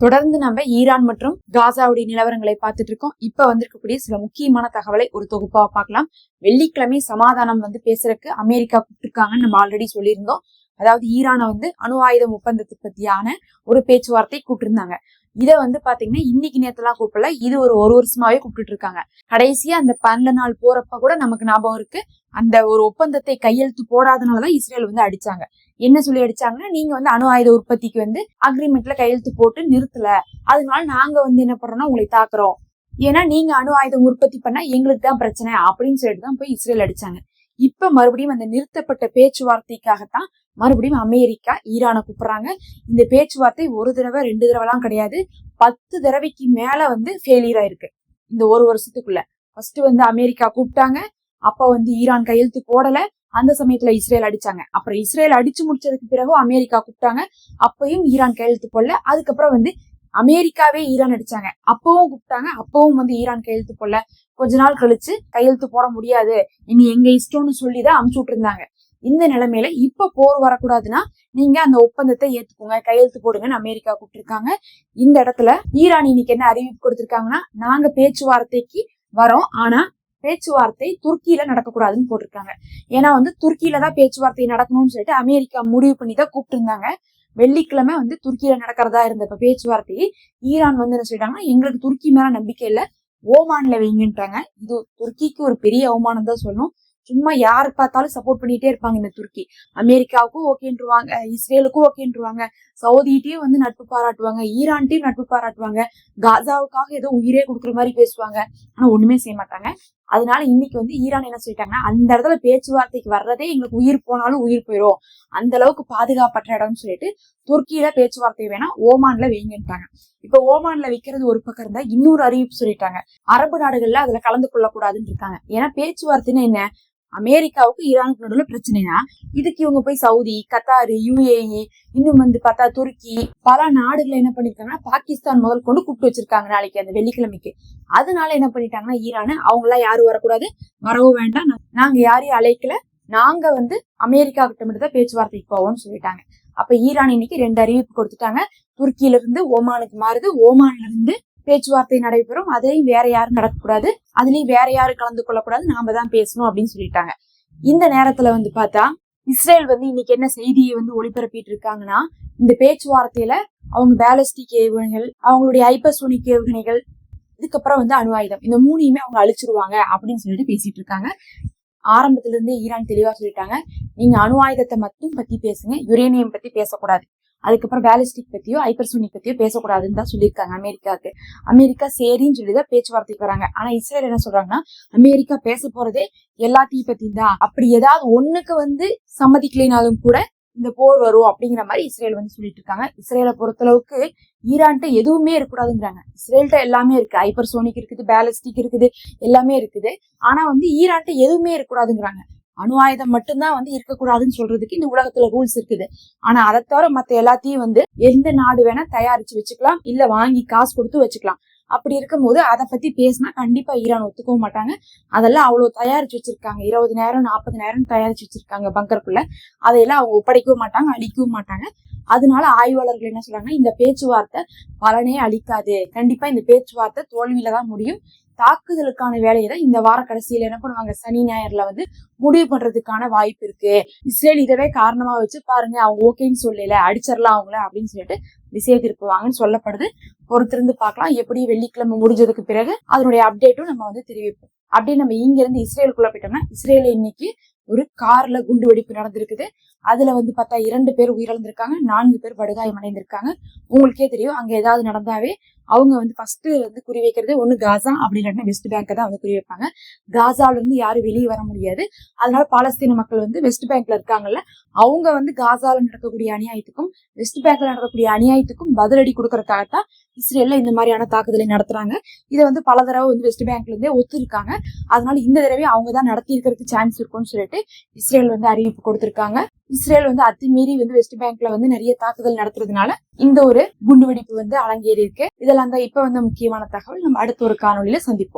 தொடர்ந்து நம்ம ஈரான் மற்றும் காசாவுடைய நிலவரங்களை பார்த்துட்டு இருக்கோம். இப்ப வந்திருக்கக்கூடிய சில முக்கியமான தகவலை ஒரு தொகுப்பா பார்க்கலாம். வெள்ளிக்கிழமை சமாதானம் வந்து பேசுறதுக்கு அமெரிக்கா கூப்பிட்டுருக்காங்கன்னு நம்ம ஆல்ரெடி சொல்லியிருந்தோம். அதாவது ஈரானை வந்து அணு ஆயுதம் ஒப்பந்தத்தை பத்தியான ஒரு பேச்சுவார்த்தை கூப்பிட்டுருந்தாங்க. இதை வந்து பாத்தீங்கன்னா இன்னைக்கு நேரத்துலாம் கூப்பிடல. இது ஒரு ஒரு வருஷமாவே கூப்பிட்டு இருக்காங்க. கடைசியா அந்த பன்னெண்டு நாள் போறப்ப கூட நமக்கு ஞாபகம் இருக்கு. அந்த ஒரு ஒப்பந்தத்தை கையெழுத்து போடாதனாலதான் இஸ்ரேல் வந்து அடிச்சாங்க. என்ன சொல்லி அடிச்சாங்கன்னா நீங்க வந்து அணு ஆயுத உற்பத்திக்கு வந்து அக்ரிமெண்ட்ல கையெழுத்து போட்டு நிறுத்தல. அதனால நாங்க வந்து என்ன பண்றோம்னா உங்களை தாக்குறோம். ஏன்னா நீங்க அணு ஆயுதம் உற்பத்தி பண்ணா எங்களுக்கு தான் பிரச்சனை அப்படின்னு சொல்லிட்டு தான் போய் இஸ்ரேல் அடிச்சாங்க. இப்ப மறுபடியும் அந்த நிறுத்தப்பட்ட பேச்சுவார்த்தைக்காகத்தான் மறுபடியும் அமெரிக்கா ஈரானை கூப்பிடுறாங்க. இந்த பேச்சுவார்த்தை ஒரு தடவை ரெண்டு தடவைலாம் கிடையாது. பத்து தடவைக்கு மேல வந்து ஃபெயிலியர் ஆயிருக்கு. இந்த ஒரு வருஷத்துக்குள்ள. ஃபர்ஸ்ட் வந்து அமெரிக்கா கூப்பிட்டாங்க. அப்ப வந்து ஈரான் கையெழுத்து போடல. அந்த சமயத்துல இஸ்ரேல் அடிச்சாங்க. அப்புறம் இஸ்ரேல் அடிச்சு முடிச்சதுக்கு பிறகு அமெரிக்கா கூப்பிட்டாங்க. அப்பயும் ஈரான் கையெழுத்து போடல. அதுக்கப்புறம் வந்து அமெரிக்காவே ஈரான் அடிச்சாங்க. அப்பவும் கூப்பிட்டாங்க. அப்பவும் வந்து ஈரான் கையெழுத்து போடல. கொஞ்ச நாள் கழிச்சு கையெழுத்து போட முடியாது. இனி எங்க இஷ்டம்னு சொல்லிதான் அமுச்சு விட்டுருந்தாங்க. இந்த நிலைமையில இப்ப போர் வரக்கூடாதுன்னா நீங்க அந்த ஒப்பந்தத்தை ஏத்துக்கோங்க. கையெழுத்து போடுங்கன்னு அமெரிக்கா கூப்பிட்டுருக்காங்க. இந்த இடத்துல ஈரான் இன்னைக்கு என்ன அறிவிப்பு கொடுத்திருக்காங்கன்னா நாங்க பேச்சுவார்த்தைக்கு வரோம். ஆனா பேச்சுவார்த்தை துருக்கியில நடக்கக்கூடாதுன்னு போட்டிருக்காங்க. ஏன்னா வந்து துருக்கியில தான் பேச்சுவார்த்தை நடக்கணும்னு சொல்லிட்டு அமெரிக்கா முடிவு பண்ணி தான் கூப்பிட்டு இருந்தாங்க வெள்ளிக்கிழமை வந்து துருக்கியில நடக்கிறதா இருந்த இப்ப பேச்சுவார்த்தையை ஈரான் வந்து என்ன சொல்லிட்டாங்கன்னா எங்களுக்கு துருக்கி மேல நம்பிக்கை இல்ல ஓமான்ல வைங்கன்றாங்க. இது துருக்கிக்கு ஒரு பெரிய அவமானம் தான் சொல்லணும். சும்மா யார் பார்த்தாலும் சப்போர்ட் பண்ணிட்டே இருப்பாங்க இந்த துருக்கி. அமெரிக்காவுக்கும் ஓகேன்றுவாங்க இஸ்ரேலுக்கும் ஓகேன்றுவாங்க சவுதிட்டையும் வந்து நட்பு பாராட்டுவாங்க ஈரான்ட்டையும் நட்பு பாராட்டுவாங்க. காசாவுக்காக ஏதோ உயிரே கொடுக்குற மாதிரி பேசுவாங்க. ஆனா ஒண்ணுமே செய்ய மாட்டாங்க. அதனால இன்னைக்கு வந்து ஈரான் என்ன சொல்லிட்டாங்கன்னா அந்த இடத்துல பேச்சுவார்த்தைக்கு வர்றதே எங்களுக்கு உயிர் போனாலும் உயிர் போயிடும் அந்த அளவுக்கு பாதுகாப்பற்ற இடம்னு சொல்லிட்டு துருக்கியில பேச்சுவார்த்தை வேணா ஓமான்ல வைங்கன்ட்டாங்க. இப்ப ஓமான்ல வைக்கிறது ஒரு பக்கம் இருந்தா இன்னொரு அறிவிப்பு சொல்லிட்டாங்க. அரபு நாடுகள்ல அதுல கலந்து கொள்ளக்கூடாதுன்னு இருக்காங்க. ஏன்னா பேச்சுவார்த்தைன்னு என்ன? அமெரிக்காவுக்கு ஈரானுக்கு நடுவில் பிரச்சனைனா இதுக்கு இவங்க போய் சவுதி கத்தாரு யுஏஇ இன்னும் வந்து பார்த்தா துருக்கி பல நாடுகள் என்ன பண்ணிருக்காங்கன்னா பாகிஸ்தான் முதல் கொண்டு கூப்பிட்டு வச்சிருக்காங்க நாளைக்கு அந்த வெள்ளிக்கிழமைக்கு. அதனால என்ன பண்ணிட்டாங்கன்னா ஈரானு அவங்க எல்லாம் யாரும் வரக்கூடாது வரவும் வேண்டாம். நாங்க யாரையும் அழைக்கல. நாங்க வந்து அமெரிக்கா கிட்ட மட்டும் தான் பேச்சுவார்த்தைக்கு போவோம்னு சொல்லிட்டாங்க. அப்ப ஈரான் இன்னைக்கு ரெண்டு அறிவிப்பு கொடுத்துட்டாங்க. துருக்கியில இருந்து ஓமானுக்கு மாறுது. ஓமான்ல இருந்து பேச்சுவார்த்தை நடைபெறும். அதையும் வேற யாரும் நடக்கக்கூடாது அதுலயும் வேற யாரும் கலந்து கொள்ளக்கூடாது? நாம தான் பேசணும் அப்படின்னு சொல்லிட்டாங்க. இந்த நேரத்துல வந்து பார்த்தா இஸ்ரேல் வந்து இன்னைக்கு என்ன செய்தியை வந்து ஒளிபரப்பிட்டு இருக்காங்கன்னா இந்த பேச்சுவார்த்தையில அவங்க பேலஸ்டிக் ஏவுகணைகள் அவங்களுடைய ஐபசோனிக் ஏவுகணைகள் இதுக்கப்புறம் வந்து அணு ஆயுதம் இந்த மூணையுமே அவங்க அழிச்சிருவாங்க அப்படின்னு சொல்லிட்டு பேசிட்டு இருக்காங்க. ஆரம்பத்துல இருந்தே ஈரான் தெளிவா சொல்லிட்டாங்க. நீங்க அணு ஆயுதத்தை மட்டும் பத்தி பேசுங்க யுரேனியம் பத்தி பேசக்கூடாது. அதுக்கப்புறம் பேலிஸ்டிக் பத்தியோ ஹைப்பர்சோனிக் பத்தியோ பேசக்கூடாதுன்னு தான் சொல்லியிருக்காங்க அமெரிக்காவுக்கு. அமெரிக்கா சரின்னு சொல்லிதான் பேச்சுவார்த்தைக்கு வராங்க. ஆனா இஸ்ரேல் என்ன சொல்றாங்கன்னா அமெரிக்கா பேச போறதே எல்லாத்தையும் பத்தி தான். அப்படி ஏதாவது ஒண்ணுக்கு வந்து சம்மதிக்கலைனாலும் கூட இந்த போர் வரும் அப்படிங்கிற மாதிரி இஸ்ரேல் வந்து சொல்லிட்டு இருக்காங்க. இஸ்ரேலை பொறுத்தளவுக்கு ஈரான்கிட்ட எதுவுமே இருக்கக்கூடாதுங்கிறாங்க. இஸ்ரேல்கிட்ட எல்லாமே இருக்கு. ஹைப்பர்சோனிக் இருக்குது பேலஸ்டிக் இருக்குது எல்லாமே இருக்குது. ஆனா வந்து ஈரான்ட்ட எதுவுமே இருக்கக்கூடாதுங்கிறாங்க. அணு ஆயுதம் மட்டும்தான் வந்து இருக்கக்கூடாதுன்னு சொல்றதுக்கு இந்த உலகத்துல ரூல்ஸ் இருக்குது. ஆனா அதை தவிர மத்த எல்லாத்தையும் வந்து எந்த நாடு வேணா தயாரிச்சு வச்சுக்கலாம். இல்ல வாங்கி காசு கொடுத்து வச்சுக்கலாம். அப்படி இருக்கும்போது அதை பத்தி பேசினா கண்டிப்பா ஈரான் ஒத்துக்கவும் மாட்டாங்க. அதெல்லாம் அவ்வளவு தயாரிச்சு வச்சிருக்காங்க. இருபது நேரம் நாற்பது நேரம் தயாரிச்சு வச்சிருக்காங்க பங்கருக்குள்ள அதையெல்லாம் அவங்க ஒப்படைக்கவும் மாட்டாங்க அழிக்கவும் மாட்டாங்க. அதனால ஆய்வாளர்கள் என்ன சொல்றாங்க இந்த பேச்சுவார்த்தை பலனே அளிக்காது. கண்டிப்பா இந்த பேச்சுவார்த்தை தோல்வியில தான் முடியும். தாக்குதலுக்கான வேலையை தான் இந்த வார கடைசியில என்ன பண்ணுவாங்க? சனி ஞாயிறுல வந்து முடிவு பண்றதுக்கான வாய்ப்பு இருக்கு. இஸ்ரேல் இதவே காரணமா வச்சு பாருங்க அவங்க ஓகேன்னு சொல்லல அடிச்சிடலாம் அவங்கள அப்படின்னு சொல்லிட்டு விசே திருப்புவாங்கன்னு சொல்லப்படுது. பொறுத்திருந்து பார்க்கலாம். எப்படி வெள்ளிக்கிழமை முடிஞ்சதுக்கு பிறகு அதனுடைய அப்டேட்டும் நம்ம வந்து தெரிவிப்போம். அப்படியே நம்ம இங்க இருந்து இஸ்ரேலுக்குள்ள போயிட்டோம்னா இஸ்ரேல இன்னைக்கு ஒரு கார்ல குண்டு வெடிப்பு நடந்திருக்குது. அதுல வந்து பார்த்தா இரண்டு பேர் உயிரிழந்திருக்காங்க நான்கு பேர் படுகாயம் அடைந்திருக்காங்க உங்களுக்கே தெரியும் அங்க ஏதாவது நடந்தாவே அவங்க வந்து ஃபர்ஸ்ட் வந்து குறி வைக்கிறது ஒன்று காசா அப்படி இல்லாட்டினா வெஸ்ட் பேங்கை தான் வந்து குறி வைப்பாங்க. காசால இருந்து யாரும் வெளியே வர முடியாது. அதனால பாலஸ்தீன மக்கள் வந்து வெஸ்ட் பேங்க்ல இருக்காங்கல்ல அவங்க வந்து காசால நடக்கக்கூடிய அநியாயத்துக்கும் வெஸ்ட் பேங்க்ல நடக்கக்கூடிய அநியாயத்துக்கும் பதிலடி கொடுக்கறதுக்காகத்தான் இஸ்ரேல்ல இந்த மாதிரியான தாக்குதலை நடத்துறாங்க. இதை வந்து பல தடவை வந்து வெஸ்ட் பேங்க்ல இருந்தே ஒத்துருக்காங்க. அதனால இந்த தடவை அவங்க தான் நடத்தி இருக்கிறதுக்கு சான்ஸ் இருக்கும்னு சொல்லிட்டு இஸ்ரேல் வந்து அறிவிப்பு கொடுத்திருக்காங்க. இஸ்ரேல் வந்து அத்துமீறி வந்து வெஸ்ட் பேங்க்ல வந்து நிறைய தாக்குதல் நடத்துறதுனால இந்த ஒரு குண்டுவெடிப்பு வந்து அரங்கேறி இருக்கு இதெல்லாம் தான் இப்ப வந்து முக்கியமான தகவல். நம்ம அடுத்த ஒரு காணொலியில சந்திப்போம்.